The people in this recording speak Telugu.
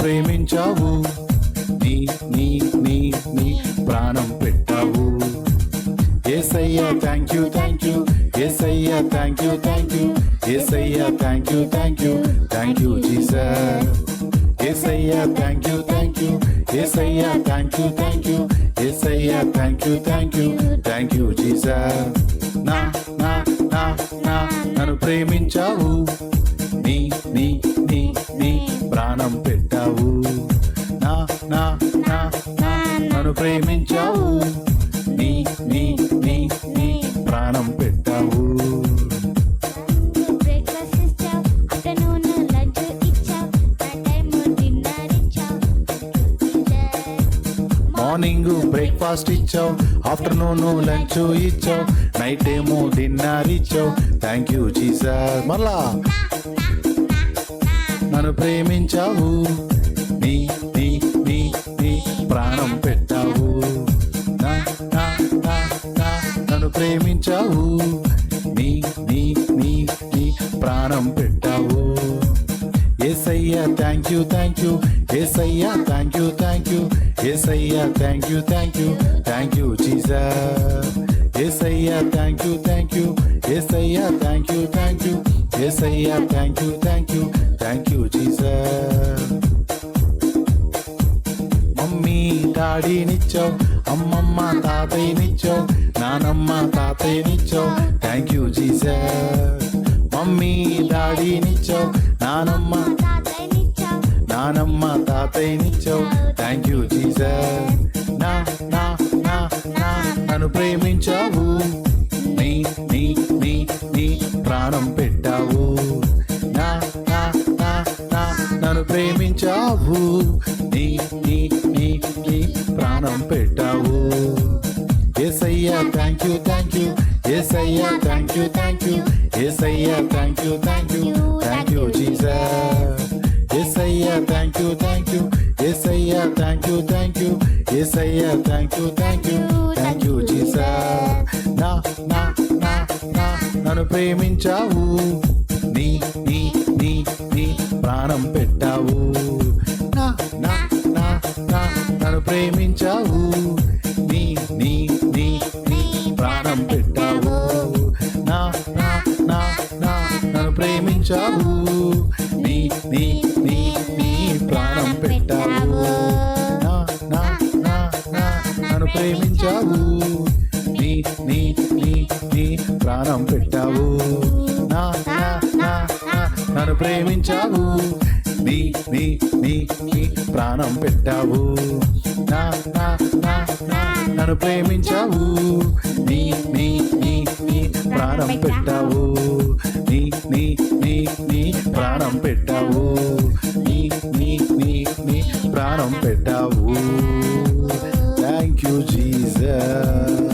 ప్రేమించావు. నీ నీ నీ నీ ప్రాణం పెట్టావు. Yesayya thank you thank you Yesayya thank you thank you Yesayya thank you thank you thank you Jesus Yesayya thank you thank you Yesayya thank you thank you Yesayya thank you thank you thank you Jesus నా నా నా నా నన్ను ప్రేమించావు. ప్రాణం పెట్టావు. నా నా నా నా నన్ను ప్రేమించావు. నీ నీ నీ నీ ప్రాణం పెట్టావు. మార్నింగ్ బ్రేక్ఫాస్ట్ ఇచ్చావు. ఆఫ్టర్నూన్ లంచ్ ఇచ్చావు. నైట్ ఏమో డిన్నర్ ఇచ్చావు. Thank you Jesus. మళ్ళా. నన్ను ప్రేమించావు. నీ నీ నీ నీ ప్రాణం పెట్టావు. నా నా నా నా నన్ను ప్రేమించావు. నీ నీ నీ నీ ప్రాణం పెట్టావు. Yesayya thank you thank you Yesayya thank you thank you Yesayya thank you thank you thank you Jesus Yesayya thank you thank you Yesayya thank you thank you Yesayya thank you thank you thank you Jesus mummy డాడీనిచ్చావు అమ్మమ్మ తాతయ్యనిచ్చావు నానమ్మ తాతయ్యనిచ్చావు. థ్యాంక్ యూ జీసస్ మమ్మీ డాడీనిచ్చావు నానమ్మ నానమ్మ తాతయ్యనిచ్చావు. థ్యాంక్ యూ జీసస్ నా నా నా నా నన్ను ప్రేమించావు. నీ నీ నీ నీ ప్రాణం పెట్టావు ప్రేమించావు. నీ నీ నీ నీ ప్రాణం పెట్టావు. Yesayya thank you thank you Yesayya thank you thank you Yesayya thank you thank you thank you Jesus Yesayya thank you thank you Yesayya thank you thank you Yesayya thank you thank you thank you Jesus నా నా నా నా నన్ను ప్రేమించావు. నీ నీ నీ నీ ప్రాణం పెట్టావు. నా నా నా నా నన్ను ప్రేమించావు. నీ నీ నీ నీ ప్రాణం పెట్టావు. నా నా నా నా నన్ను ప్రేమించావు. నీ నీ నీ నీ ప్రాణం పెట్టావు. నా నా నా నా నన్ను ప్రేమించావు. నీ నీ నీ నీ ప్రాణం పెట్టావు. నన్ను ప్రేమించావు. నీ నీ నీ నీ ప్రాణం పెట్టావు. నా నా నా నా నన్ను ప్రేమించావు. నీ నీ నీ నీ ప్రాణం పెట్టావు. నీ నీ నీ నీ ప్రాణం పెట్టావు. నీ నీ నీ నీ ప్రాణం పెట్టావు. Thank you Jesus